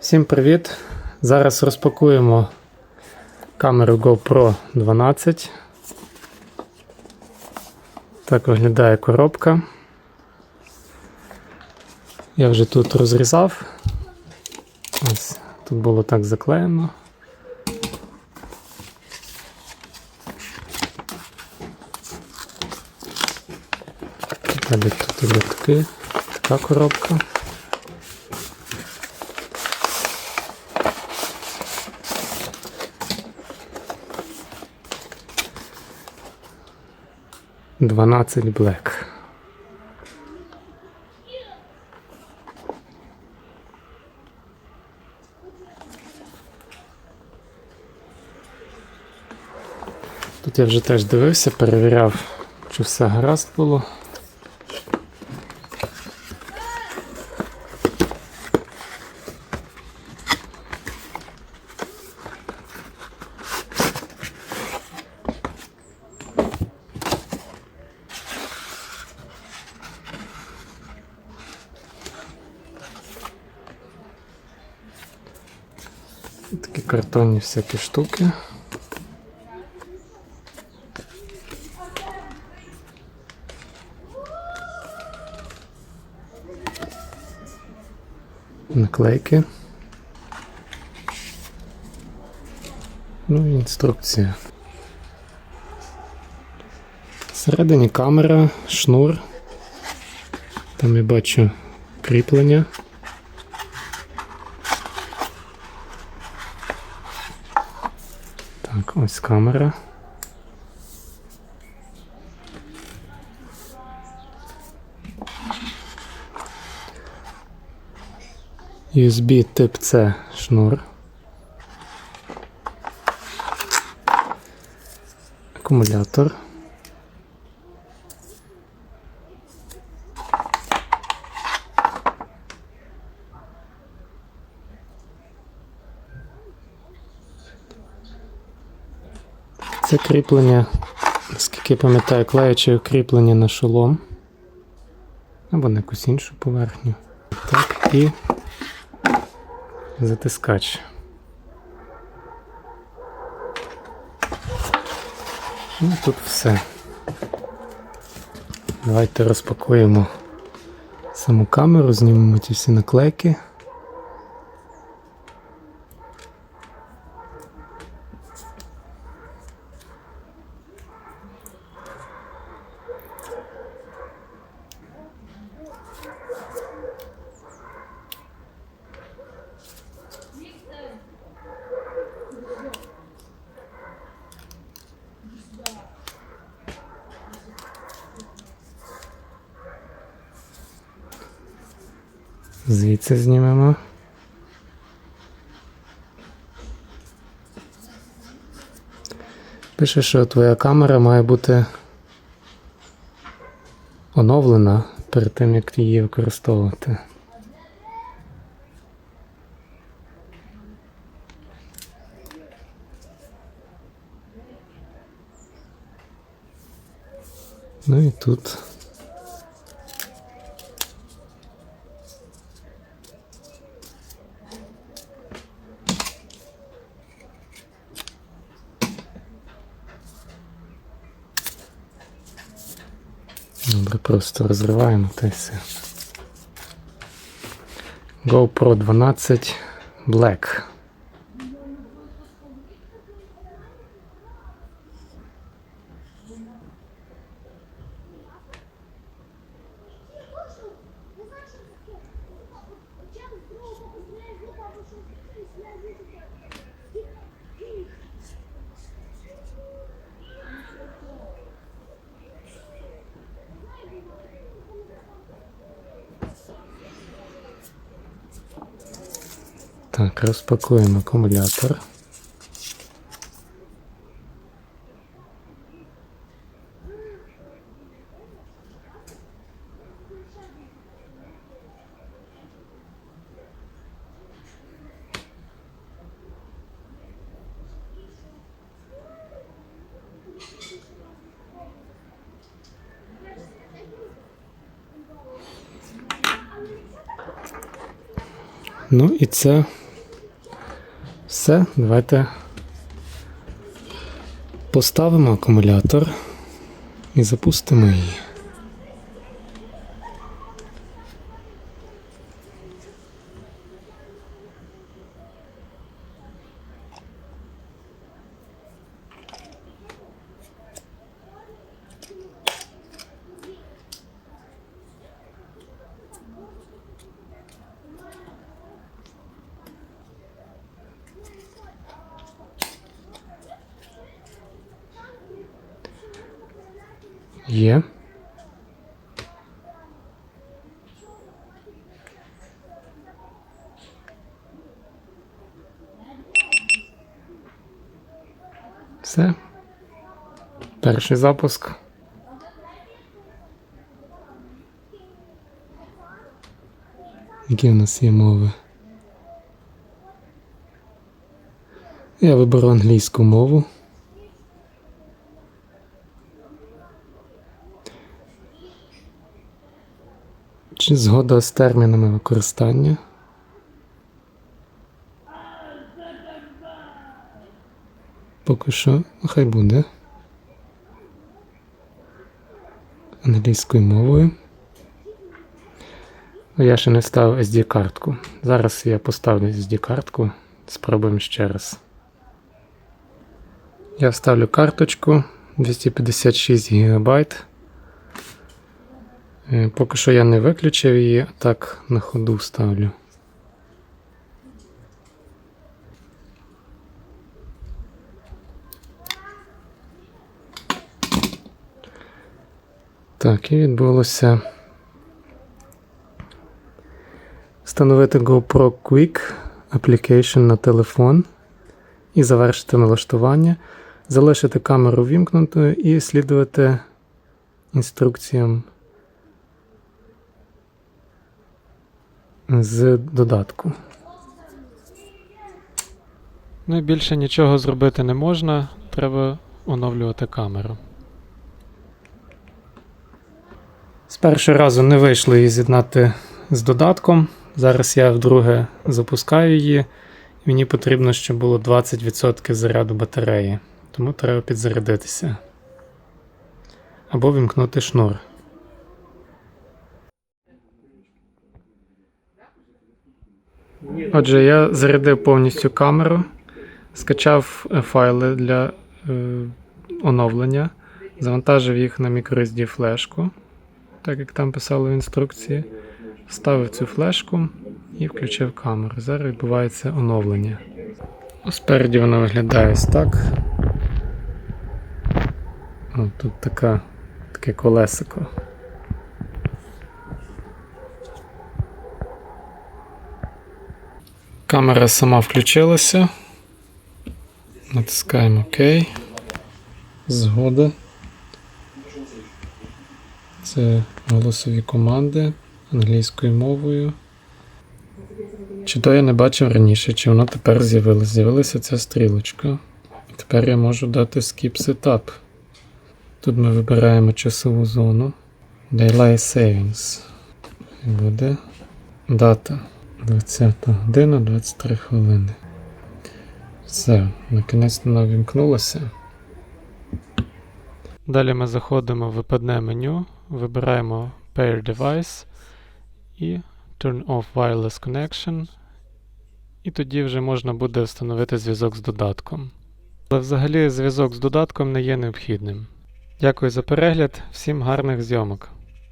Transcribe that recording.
Всім привіт! Зараз розпакуємо камеру GoPro 12. Так виглядає коробка. Я вже тут розрізав. Ось тут було так заклеєно. Далі тут іде така коробка. Дванадцять Black. Тут я вже теж дивився, перевіряв, чи все гаразд було. Такі картонні всякі штуки. Наклейки. Ну і інструкція. Всередині камера, шнур. Там я бачу кріплення. Так, ось камера. USB тип C шнур. Акумулятор. Це кріплення, наскільки я пам'ятаю, клеюче кріплення на шолом. Або на якусь іншу поверхню. Так, і затискач. Ну, тут все. Давайте розпакуємо саму камеру, знімемо ті всі наклейки. Звідси знімемо. Пише, що твоя камера має бути оновлена перед тим, як її використовувати. Ну і тут. Просто розриваємо й все. GoPro 12 Black. Так, розпакуємо акумулятор. Ну і це Все, давайте поставимо акумулятор і запустимо її. Є. Все. Перший запуск. Які в нас є мови? Я виберу англійську мову. Згода з термінами використання? Поки що, хай буде. Англійською мовою. Ну, Я ще не ставив SD-картку. Зараз я поставлю SD-картку. Спробуємо ще раз. Я вставлю карточку 256 ГБ. Е, Поки що я не виключив її, а так на ходу ставлю. Так, і відбулося встановити GoPro Quick Application на телефон і завершити налаштування, залишити камеру вімкнутою і слідувати інструкціям з додатку. Ну і більше нічого зробити не можна, треба оновлювати камеру. З першого разу не вийшло її з'єднати з додатком. Зараз я вдруге запускаю її. Мені потрібно, щоб було 20% заряду батареї, тому треба підзарядитися. Або вімкнути шнур. Отже, я зарядив повністю камеру, скачав е, файли для е, оновлення, завантажив їх на microSD флешку, так як там писало в інструкції. Вставив цю флешку і включив камеру. Зараз відбувається оновлення. Спереді вона виглядає ось так. О, тут така, таке колесико. Камера сама включилася. Натискаємо ОК. Згода. Це голосові команди англійською мовою. Чи то я не бачив раніше, чи воно тепер з'явилося? З'явилася ця стрілочка. Тепер я можу дати Skip Setup. Тут ми вибираємо часову зону. Daylight Savings. Буде дата 20 година 23 хвилини. Все, накінець вона вімкнулася. Далі ми заходимо в випадне меню, вибираємо Pair Device і Turn off Wireless Connection. І тоді вже можна буде встановити зв'язок з додатком. Але взагалі зв'язок з додатком не є необхідним. Дякую за перегляд, всім гарних зйомок!